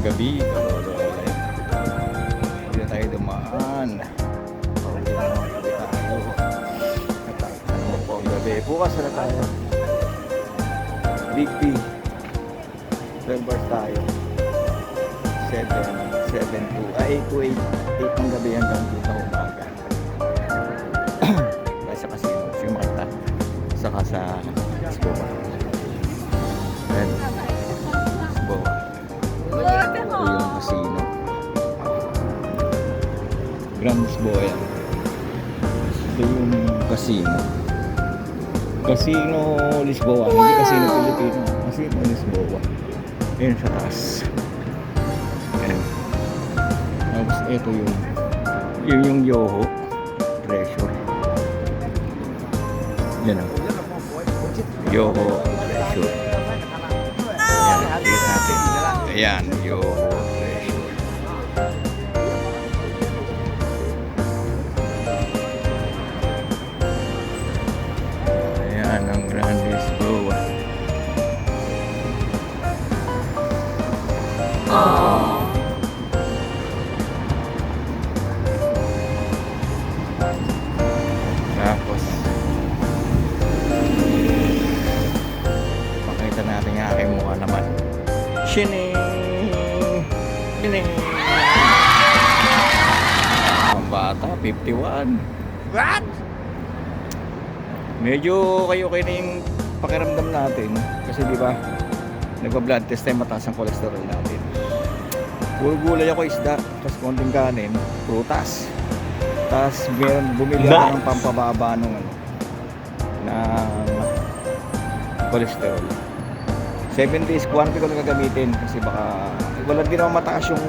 gabi, kalolola. Hindi na tayo dumaan. Pauwi na tayo. Ano po ang gabi. Bukas na tayo. Big. 12 bars tayo. 7, 7 to, ah, 8 to 8. 8 ng gabi hanggang 2 na umaga. Kaya sa casino, si Marta. Saka sa Scoba. Ayan. Casino. Casino Lisboa. Hindi Casino Pilipino. Casino Lisboa. Ayan sa taas. Ayan. Tapos ito yung yun yung Yoho Treasure. Yan o. Yoho Treasure. Ayan, natin. Ayan, Yoho Tapos Pakita natin yung aking mukha naman. Shining Shining Ang bata 51 What? Medyo kayo yung pakiramdam natin. Kasi di ba Nagpa-blood test tayo mataas ang cholesterol natin gulay ako isda Tapos konting kanin Prutas tapos meron bumili ako ng pampababa nung ano ng cholesterol. 7 days quantity ko lang gagamitin kasi baka wala din naman mataas yung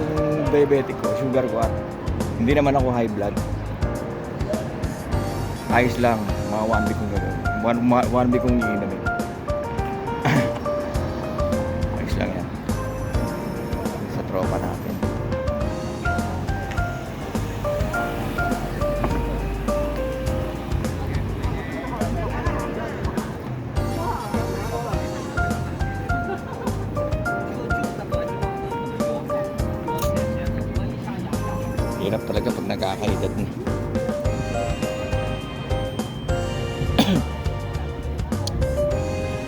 diabetic ko, sugar ko at hindi naman ako high blood. Ayos lang, mga 1 week kong gagawin. 1 one week kong iinumin. Hirap talaga pag nagkakaedad na.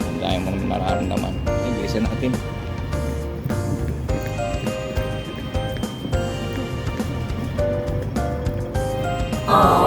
Ang dami mong nararamdaman. Bilisan natin. Gano'n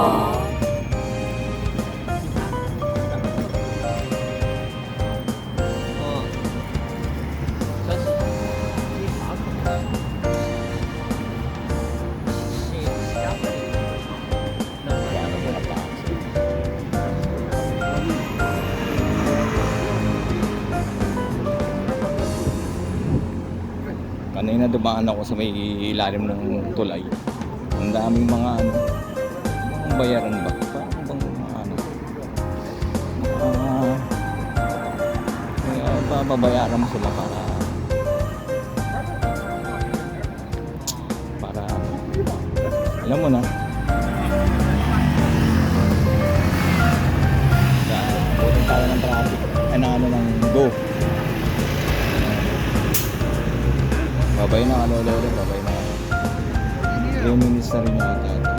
Kanina dumaan ako sa may ilalim ng tulay. Ang daming mga ano, mga bayaran ba? Parang bang mga ano? Ah, kaya babayaran mo sila para para alam mo na Butin tayo ng traffic. Ay, ng ano ng Babay na, ano, lolo, babay na. 3 minutes na rin yata.